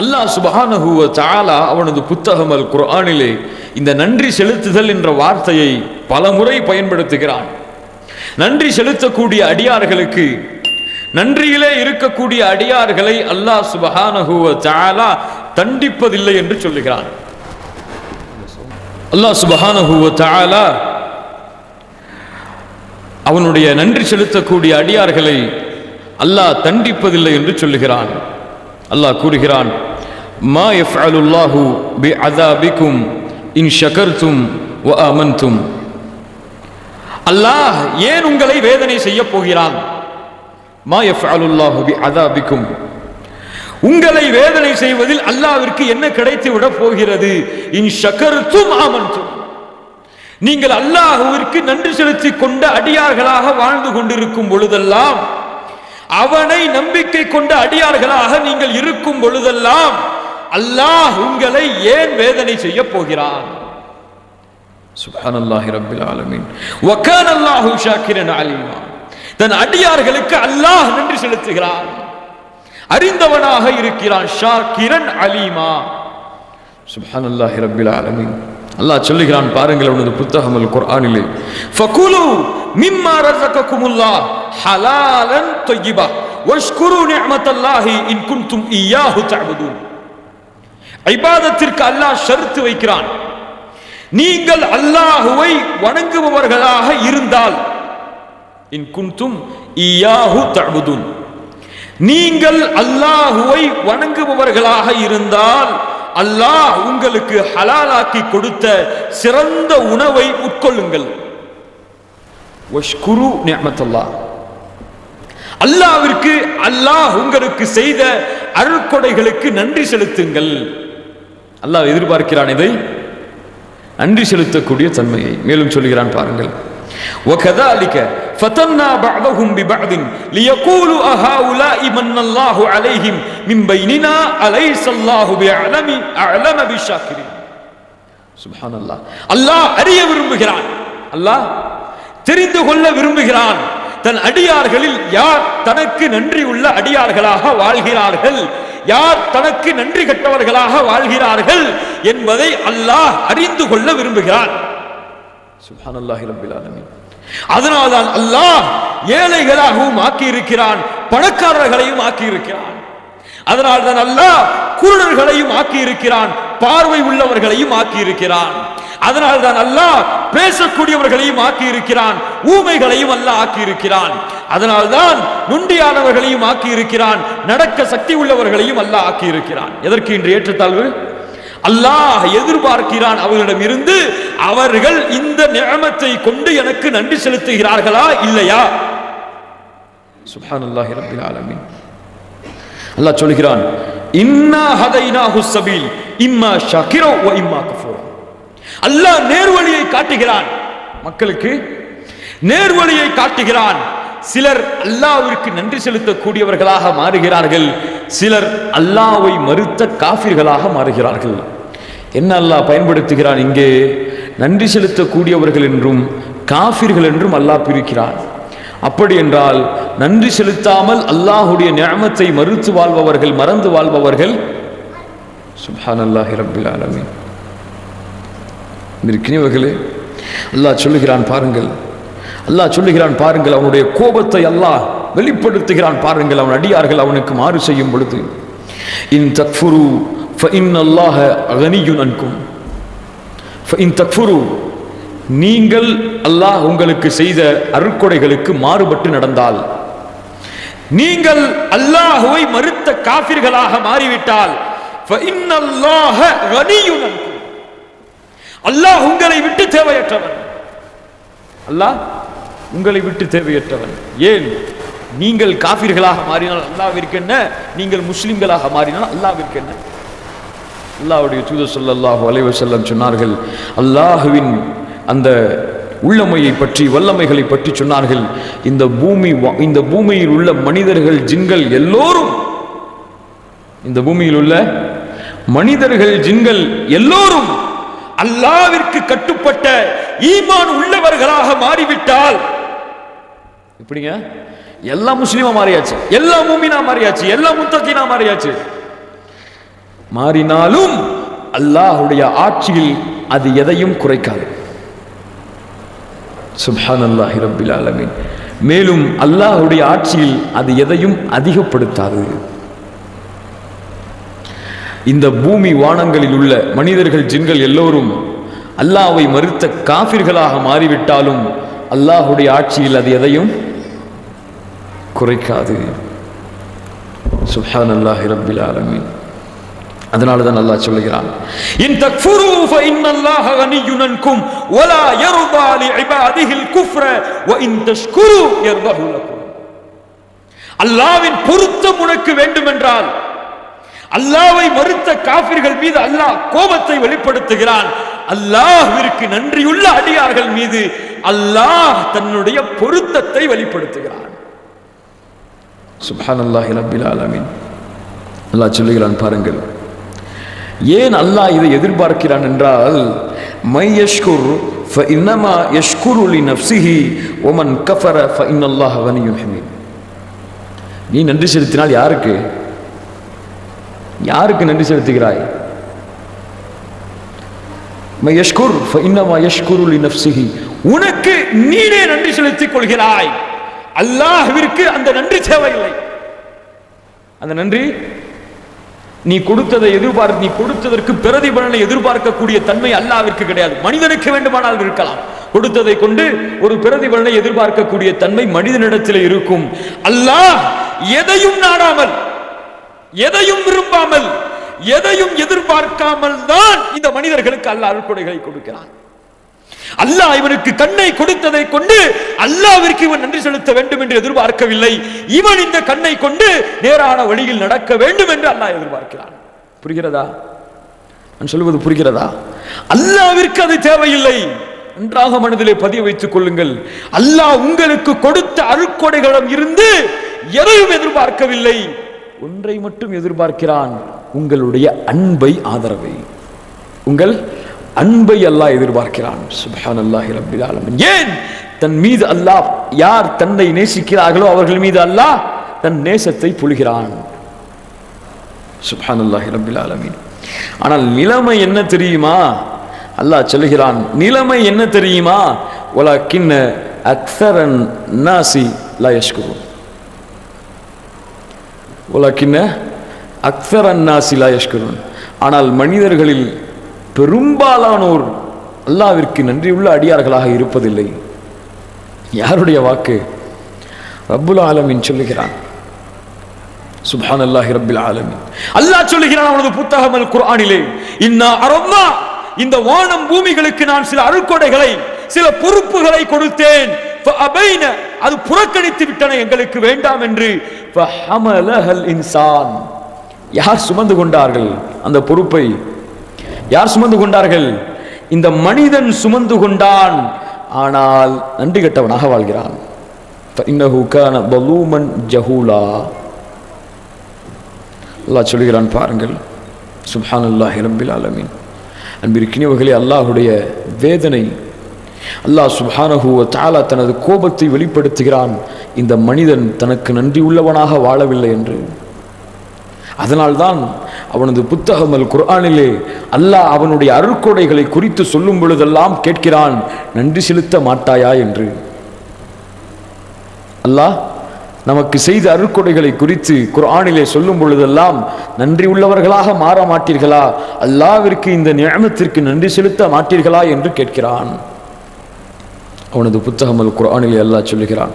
அல்லாஹ் சுபஹானஹுவ தாலா அவனது புத்தகம் அல் குர்ஆனிலே இந்த நன்றி செலுத்துதல் என்ற வார்த்தையை பலமுறை பயன்படுத்துகிறான். நன்றி செலுத்தக்கூடிய அடியார்களுக்கு நன்றியிலே இருக்கக்கூடிய அடியார்களை அல்லாஹ் சுபஹானஹுவ தாலா தண்டிப்பதில்லை என்று சொல்லுகிறான். அல்லாஹ் சுபஹானஹுவ தாலா அவனுடைய நன்றி செலுத்தக்கூடிய அடியார்களை அல்லாஹ் தண்டிப்பதில்லை என்று சொல்லுகிறான். அல்லாஹ் கூறுகிறான் மா எஃப் அலுல்லாஹு பி அதாபிக்கும் இன் ஷகர்தும் வ ஆமன்தும் அல்லாஹ் ஏன் உங்களை வேதனை செய்ய போகிறான்? மா எஃப் அலுல்லாஹு பி அதாபிக்கும் உங்களை வேதனை செய்வதில் அல்லாவிற்கு என்ன கிடைத்து விட போகிறது? இன் ஷகர்தும் ஆமன்தும் நீங்கள் அல்லாஹுவிற்கு நன்றி செலுத்திக் கொண்ட அடியார்களாக வாழ்ந்து கொண்டிருக்கும் பொழுதெல்லாம் அவனை நம்பிக்கை கொண்ட அடியார்களாக நீங்கள் இருக்கும் பொழுதெல்லாம் அல்லாஹ் உங்களை ஏன் வேதனை செய்ய போகிறான்? சுப்ஹானல்லாஹி ரப்பில் ஆலமீன். வகான அல்லாஹு ஷாக்கிரன் அலீமா. தன் அடியார்களுக்கு அல்லாஹ் நன்றி செலுத்துகிறான். அறிந்தவனாக இருக்கிறான் ஷாக்கிரன் அலீமா. சுப்ஹானல்லாஹி ரப்பில் ஆலமீன். அல்லாஹ் சொல்லுகிறான் பாருங்கள் அவனது புத்தகம் அல் குர்ஆனிலே. ஃபகுலு மிம்மா ரஸககுமுல்லாஹ் ஹலாலன் தய்யிபா வஷ்குரு நிஅமத்தல்லாஹி இன் குன்தும் இய்யாஹு தஅபுதூன். இபாதத்திற்கு அல்லாஹ் ஷர்த்து வைக்கிறான். நீங்கள் அல்லாஹுவை வணங்குபவர்களாக இருந்தால். இன் குன்தும் இய்யாஹு தஅபுதூன். நீங்கள் அல்லாஹுவை வணங்குபவர்களாக இருந்தால் அல்லாஹ் உங்களுக்கு ஹலாலாக்கி கொடுத்த சிறந்த உணவை உட்கொள்ளுங்கள். வஷ்குரு நிஅமத்தல்லாஹ் அல்லாஹ்விற்கு அல்லாஹ் உங்களுக்கு செய்த அருட்கொடைகளுக்கு நன்றி செலுத்துங்கள். அல்லாஹ் எதிர்பார்க்கிறான் இதை. நன்றி செலுத்தக்கூடிய தன்மையை. மேலும் சொல்கிறான் பாருங்கள். وكذلك فتنا بعضهم ببعض ليقولوا أهؤلاء من الله عليهم من بيننا أليس الله بأعلم أعلم بالشاكرين سبحان الله அல்லாஹ் அறிய விரும்புகிறான் அல்லாஹ் தெரிந்து கொள்ள விரும்புகிறான் தன் அடியார்களில் யார் தனக்கு நன்றி உள்ள அடியார்களாக வாழ்கிறார்கள் யார் தனக்கு நன்றி கட்டவர்களாக வாழ்கிறார்கள் என்பதை அல்லாஹ் அறிந்து கொள்ள விரும்புகிறான் சுப்ஹானல்லாஹி ரப்பில் ஆலமீன். அதனால்தான் அல்லாஹ் ஏழைகளாகவும் ஆக்கி இருக்கிறான் பணக்காரர்களையும் ஆக்கி இருக்கிறான் அதனால்தான் அல்லாஹ் குருடர்களையும் ஆக்கி இருக்கிறான் பார்வை உள்ளவர்களையும் ஆக்கி இருக்கிறான் அதனால்தான் அல்லாஹ் பேசக்கூடியவர்களையும் ஆக்கி இருக்கிறான் ஊமைகளையும் அல்லாஹ் ஆக்கி இருக்கிறான் அதனால்தான் நுண்டியானவர்களையும் ஆக்கி இருக்கிறான் நடக்க சக்தி உள்ளவர்களையும் அல்லாஹ் ஆக்கி இருக்கிறான் எதற்கு இன்று ஏற்றத்தாழ்வு? அல்லாஹ் எதிர்பார்க்கிறான் அவர்களிடம் இருந்து அவர்கள் இந்த நியமத்தை கொண்டு எனக்கு நன்றி செலுத்துகிறார்களா இல்லையா? சுப்ஹானல்லாஹி ரப்பில் ஆலமீன். அல்லாஹ் சொல்கிறான் இன்னா ஹதைனாஹு சபீல் இம்மா ஷாக்கிரோ வ இம்மா கஃபூரா. அல்லாஹ் நேர்வழியை காட்டுகிறான். மக்களுக்கு நேர்வழியை காட்டுகிறான். சிலர் அல்லாவிற்கு நன்றி செலுத்தக்கூடியவர்களாக மாறுகிறார்கள். சிலர் அல்லாவை மறுத்த காஃபிர்களாக மாறுகிறார்கள். என்ன அல்லாஹ் பயன்படுத்துகிறான் இங்கே? நன்றி செலுத்தக்கூடியவர்கள் என்றும் காஃபிர்கள் என்றும் அல்லாஹ் பிரிக்கிறான். அப்படி என்றால் நன்றி செலுத்தாமல் அல்லாஹுடைய நியமத்தை மறுத்து வாழ்பவர்கள் மறந்து வாழ்பவர்கள் சுபான் அல்லாஹி ரபில் ஆலமின். இருக்கிறவர்களே அல்லாஹ் சொல்லுகிறான் பாருங்கள். அல்லாஹ் சொல்லுகிறான் பாருங்கள் அவனுடைய கோபத்தை அல்லாஹ் வெளிப்படுத்துகிறான் பாருங்கள் அவன் அடியார்கள் அவனுக்கு மாறு செய்யும் பொழுது இன் தக்ஃபுரு ஃபஇன் அல்லாஹ அகனியுன் அன்கும் ஃபஇன் தக்ஃபுரு நீங்கள் அல்லாஹ் உங்களுக்கு செய்த அருட்கொடைகளுக்கு மாறுபட்டு நடந்தால் நீங்கள் அல்லாஹுவை மறுத்த காபிர்களாக மாறிவிட்டால் அல்லாஹ் உங்களை விட்டு தேவையற்றவன். அல்லாஹ் உங்களை விட்டு தேவையற்றவன். ஏன்? நீங்கள் காபிர்களாக மாறினால் அல்லாவிற்கு என்ன? நீங்கள் முஸ்லிம்களாக மாறினால் அல்லாவிற்கு என்ன? அல்லாவுடைய தூது சொல்லல்லாஹு அலைவ செல்லம் சொன்னார்கள் அல்லாஹுவின் அந்த உள்ளமையை பற்றி வல்லமைகளை பற்றி சொன்னார்கள் இந்த பூமி இந்த பூமியில் உள்ள மனிதர்கள் ஜின்கள் எல்லோரும் இந்த பூமியில் உள்ள மனிதர்கள் ஜின்கள் எல்லோரும் அல்லாவிற்கு கட்டுப்பட்ட ஈமான் உள்ளவர்களாக மாறிவிட்டால் எப்படிங்க? எல்லா முஸ்லீமா மாறியாச்சு எல்லா மூமினா மாறியாச்சு எல்லாம் முத்தத்தினா மாறியாச்சு. மாறினாலும் அல்லாஹுடைய ஆட்சியில் அது எதையும் குறைக்காது. சுப்ஹான் அல்லாஹி ரபில் ஆலமீன். மேலும் அல்லாஹுடைய ஆட்சியில் அது எதையும் அதிகப்படுத்தாது. இந்த பூமி வானங்களில் உள்ள மனிதர்கள் ஜின்கள் எல்லோரும் அல்லாவை மறுத்த காபிர்களாக மாறிவிட்டாலும் அல்லாஹுடைய ஆட்சியில் அது எதையும் குறைக்காது. சுஹான் அல்லாஹி ரபில் ஆலமின். அதனால தான் அல்லாஹ் சொல்லுகிறான். இன் தக்ஃபுரு ஃபஇன்ன அல்லாஹ கனியுனன்கும் வலா யர்தா லிஇபாதிஹில் குஃப்ர வ இன் தஷ்குரு யர்தஹு லக்கும். அல்லாஹ்வின் பொருத்தம் உனக்கு வேண்டுமென்றால் அல்லாஹ்வை மறுத்த காபிர்கள் மீது அல்லாஹ் கோபத்தை வெளிப்படுத்துகிறான். அல்லாஹ்விற்கு நன்றியுள்ள அடியார்கள் மீது அல்லாஹ் தன்னுடைய பொருத்தத்தை வெளிப்படுத்துகிறான். சுப்ஹானல்லாஹி ரப்பில் ஆலமீன். அல்லாஹ் சொல்லுகிறான் பாருங்கள். ஏன் அல்லாஹ் இதை எதிர்பார்க்கிறான் என்றால் மை யஷ்குர் ஃப இன்னமா யஷ்குருலி நப்சிஹி ஒமன் கஃபர ஃப இன்னல்லாஹ் வனியும் நீ நன்றி செலுத்தினால் யாருக்கு? யாருக்கு நன்றி செலுத்துகிறாய்? மை யஷ்குர் ஃப இன்னமா யஷ்குருலி நப்சிஹி உனக்கு நீனே நன்றி செலுத்திக் கொள்கிறாய். அல்லாஹ்விற்கு அந்த நன்றி தேவையில்லை. அந்த நன்றி நீ கொடுத்ததை எதிர்பார்த்து நீ கொடுத்ததற்கு பிரதிபலனை எதிர்பார்க்கக்கூடிய தன்மை அல்லாவிற்கு கிடையாது. மனிதனுக்கு வேண்டுமானால் இருக்கலாம். கொடுத்ததை கொண்டு ஒரு பிரதிபலனை எதிர்பார்க்கக்கூடிய தன்மை மனிதனிடத்தில் இருக்கும். அல்லாஹ் எதையும் நாடாமல் எதையும் விரும்பாமல் எதையும் எதிர்பார்க்காமல் தான் இந்த மனிதர்களுக்கு அல்லாஹ் அருள்கொடைகளை கொடுக்கிறான். அல்லாஹ் இவனுக்கு கண்ணை கொடுத்ததை கொண்டு அல்லாவிற்கு இவன் நன்றி செலுத்த வேண்டும் என்று எதிர்பார்க்கவில்லை. இவன் இந்த கண்ணை கொண்டு நேரான வழியில் நடக்க வேண்டும் என்று அல்லாஹ் எதிர்பார்க்கிறான். புரிகிறதா? நான் சொல்வது புரிகிறதா? அல்லாவிற்கு அது தேவையில்லை. நன்றாக மனதிலே பதிய வைத்துக் கொள்ளுங்கள். அல்லாஹ் உங்களுக்கு கொடுத்த அருக்கொடைகளிடம் இருந்து எதையும் எதிர்பார்க்கவில்லை. ஒன்றை மட்டும் எதிர்பார்க்கிறான். உங்களுடைய அன்பை ஆதரவை. உங்கள் அன்பை அல்லாஹ் எதிர்பார்க்கிறான். சுபஹான் அல்லாஹி ரபில் ஆலமின். ஏன்? தன் மீது அல்லாஹ் யார் தன்னை நேசிக்கிறார்களோ அவர்கள் மீது அல்லாஹ் தன் நேசத்தை புழுகிறான். சுபஹான் அல்லாஹி ரபில் ஆலமின். ஆனால் நிலைமை என்ன தெரியுமா? அல்லாஹ் சொல்லுகிறான் நிலைமை என்ன தெரியுமா? ஒலா கிண்ண அக்சரன் நாசி லயஷ்குரு யஷ்குரு வலக்கின்ன அக்ஸரன் நாசி லா ஆனால் மனிதர்களில் பெரும்பாலானோர் அல்லாவிற்கு நன்றியுள்ள அடியார்களாக இருப்பதில்லை. யாருடைய வாக்கு? ரப்புல் ஆலமின் சொல்லுகிறான். சுபான் அல்லாஹி ரப்பில் ஆலமின். அல்லாஹ் சொல்லுகிறான் அவனது புத்தகம் அல் குர்ஆனிலே இன்னா அரம்மா இந்த வானம் பூமிகளுக்கு நான் சில அருக்கொடைகளை சில பொறுப்புகளை கொடுத்தேன். அது புறக்கணித்து விட்டன எங்களுக்கு வேண்டாம் என்று. இன்சான். யார் சுமந்து கொண்டார்கள் அந்த பொறுப்பை? யார் சுமந்து கொண்டார்கள்? இந்த மனிதன் சுமந்து கொண்டான். ஆனால் நன்றி கெட்டவனாக வாழ்கிறான். பலூமன் ஜஹூலா அல்லாஹ் சொல்கிறான் பாருங்கள். சுஹான் அல்லாஹ் ரபில் ஆலமீன் அன்பிற்கினியவர்களே அல்லாஹுடைய வேதனை. அல்லாஹ் சுஹானஹுவ தாலா தனது கோபத்தை வெளிப்படுத்துகிறான். இந்த மனிதன் தனக்கு நன்றி உள்ளவனாக வாழவில்லை என்று. அதனால்தான் அவனது புத்தகம் அல் குர்ஆனிலே அல்லாஹ் அவனுடைய அருக்கொடைகளை குறித்து சொல்லும் பொழுதெல்லாம் கேட்கிறான் நன்றி செலுத்த மாட்டாயா என்று. அல்லாஹ் நமக்கு செய்த அருட்கொடைகளை குறித்து குர்ஆனிலே சொல்லும் பொழுதெல்லாம் நன்றி உள்ளவர்களாக மாற மாட்டீர்களா? அல்லாவிற்கு இந்த நியமத்திற்கு நன்றி செலுத்த மாட்டீர்களா என்று கேட்கிறான். அவனது புத்தகம் அல் குர்ஆனிலே அல்லாஹ் சொல்லுகிறான்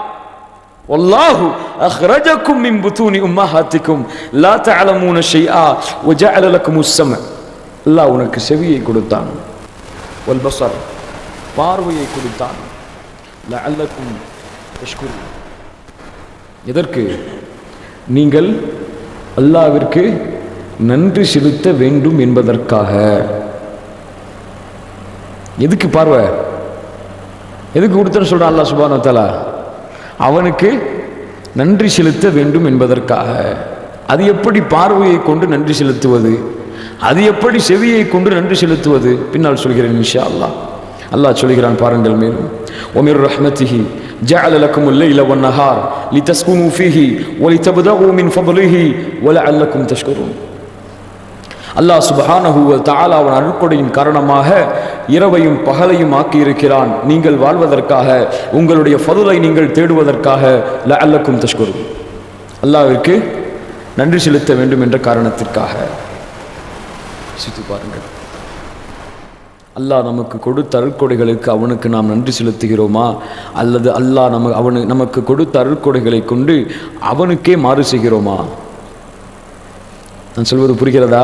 والله أخرجكم من بطون أمهاتكم لا تعلمون شيئا وجعل لكم السمع الله உனக்கு செவியை கொடுத்தான் والبصر பார்வையை கொடுத்தான் لعلكم تشكرون எதற்கு நீங்கள் அல்லாவிற்கு நன்றி செலுத்த வேண்டும் என்பதற்காக எதுக்கு பார்வை எதுக்கு கொடுத்தன்னு சொல்றான் அல்லாஹ் சுபானு தஆலா அவனுக்கு நன்றி செலுத்த வேண்டும் என்பதற்காக அது எப்படி பார்வையை கொண்டு நன்றி செலுத்துவது அது எப்படி செவியை கொண்டு நன்றி செலுத்துவது பின்னால் சொல்கிறேன் இன்ஷா அல்லாஹ் அல்லாஹ் சொல்கிறான் பாருங்கள் மேலும் ஒமிர் ரஹ்மத்திஹி ஜஅல லக்கும் الليل والنهار لتسكنوا فيه ولتبتغوا من فضله ولعلكم تشكرون அல்லாஹ் சுபஹானஹு தாலா அவன் அருட்கொடையின் காரணமாக இரவையும் பகலையும் ஆக்கியிருக்கிறான். நீங்கள் வாழ்வதற்காக உங்களுடைய ஃபதுலை நீங்கள் தேடுவதற்காக ல அல்லக்கும் தஷ்குரு அல்லாவிற்கு நன்றி செலுத்த வேண்டும் என்ற காரணத்திற்காக. சித்து பாருங்கள். அல்லாஹ் நமக்கு கொடுத்த அருட்கொடைகளுக்கு அவனுக்கு நாம் நன்றி செலுத்துகிறோமா? அல்லது அல்லாஹ் நமக்கு அவனு நமக்கு கொடுத்த அருட்கொடைகளை கொண்டு அவனுக்கே மாறு செய்கிறோமா? நான் சொல்வது புரிகிறதா?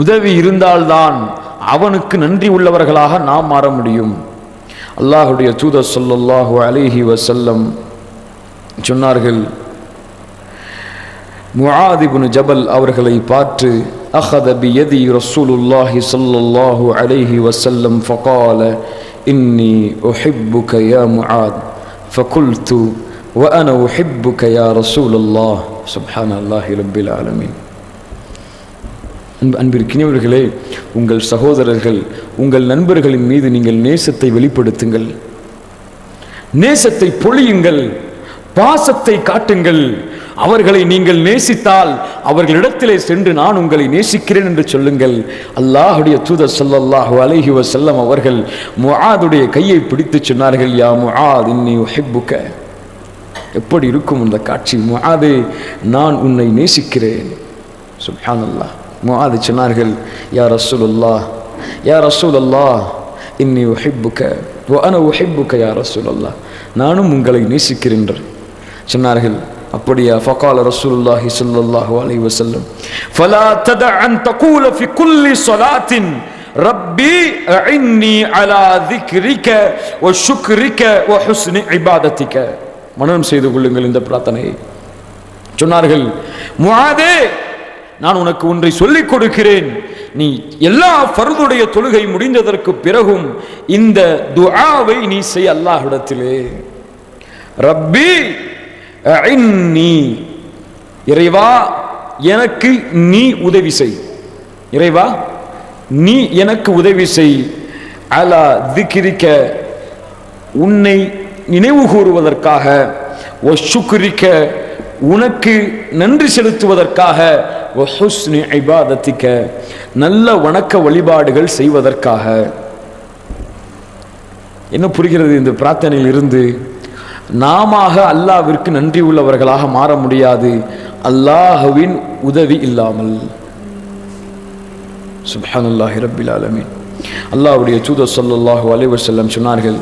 உதவி இருந்தால்தான் அவனுக்கு நன்றி உள்ளவர்களாக நாம் மாற முடியும் அல்லாஹுடைய தூதர் ஸல்லல்லாஹு அலைஹி வஸல்லம் சொன்னார்கள் முஆத் இப்னு ஜபல் அவர்களை பார்த்து அஹத பியதி ரசூலுல்லாஹி ஸல்லல்லாஹு அலைஹி வஸல்லம் ஃபகால இன்னி உஹிப்புக யா முஆத் فقلت وأنا أحبك يا رسول الله سبحان الله رب العالمين அன்பு அன்பிற்கினியவர்களே உங்கள் சகோதரர்கள் உங்கள் நண்பர்களின் மீது நீங்கள் நேசத்தை வெளிப்படுத்துங்கள். நேசத்தை பொழியுங்கள் பாசத்தை காட்டுங்கள். அவர்களை நீங்கள் நேசித்தால் அவர்களிடத்திலே சென்று நான் உங்களை நேசிக்கிறேன் என்று சொல்லுங்கள். அல்லாஹுடைய தூதர் ஸல்லல்லாஹு அலஹி வசல்லம் அவர்கள் முஆதுடைய கையை பிடித்து சொன்னார்கள் யா முஆத் இன்னி உஹிப்புக எப்படி இருக்கும் அந்த காட்சி? முஆதே நான் உன்னை நேசிக்கிறேன். சுப்ஹானல்லாஹ். முஆது சொன்னார்கள் யா ரசூலுல்லா யா ரசூலுல்லா இன்னி உஹிப்புக்க ஓ அன உஹிப்புக யா ரசூலுல்லா நானும் உங்களை நேசிக்கிறேன் சொன்னார்கள் அப்படியா? ஃபகால ரசூலுல்லாஹி ஸல்லல்லாஹு அலைஹி வஸல்லம் ஃபலா தத அன் தகூல ஃபி குல்லி ஸலாத்தின் ரப்பி அஇன்னி அலா ذிக்ரிக வ ஷுக்ரிக வ ஹுஸ்னி இபாதத்திக. மனம் செய்து கொள்ளுங்கள் இந்த பிரார்த்தனையை. சொன்னார்கள் முஆதே நான் உனக்கு ஒன்றை சொல்லிக் கொடுக்கிறேன். நீ எல்லா ஃபருதுடைய தொழுகை முடிந்ததற்கு பிறகும் இந்த துஆவை நீ செய் அல்லாஹிடத்திலே ரப்பி நீ இறைவா எனக்கு நீ உதவி செய். இறைவா நீ எனக்கு உதவி செய். அலா திக்ரிக்க உன்னை நினைவு கூறுவதற்காக ஒஷுக்குரிக்க உனக்கு நன்றி செலுத்துவதற்காக ஹுஸ்னி ஐபாதத்திக்க நல்ல வணக்க வழிபாடுகள் செய்வதற்காக. என்ன புரிகிறது இந்த பிரார்த்தனையில் இருந்து? நாம அல்லாவிற்கு நன்றி உள்ளவர்களாக மாற முடியாது. அல்லாஹுவின் உதவி இல்லாமல். சுப்ஹானல்லாஹி ரபில் ஆலமீன். அல்லாஹ்வுடைய தூதர் ஸல்லல்லாஹு அலைஹி வஸல்லம் சொன்னார்கள்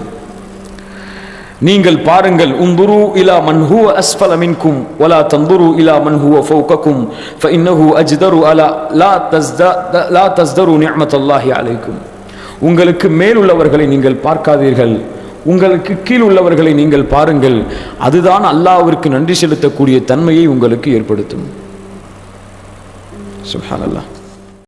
நீங்கள் பாருங்கள் உந்துரு இலா மன் ஹுவ அஸ்ஃபல மின்கும் வலா தந்துரு இலா மன் ஹுவ ஃபௌகக்கும் ஃபஇன்னஹு அஜ்தரு அலா லா தஸ்தா லா தஸ்தரு நிஅமத்துல்லாஹி அலைக்கும் உங்களுக்கு மேல் உள்ளவர்களை நீங்கள் பார்க்காதீர்கள். உங்களுக்கு கீழ் உள்ளவர்களை நீங்கள் பாருங்கள். அதுதான் அல்லாஹ்விற்கு நன்றி செலுத்தக்கூடிய தன்மையை உங்களுக்கு ஏற்படுத்தும். சுப்ஹானல்லாஹ்.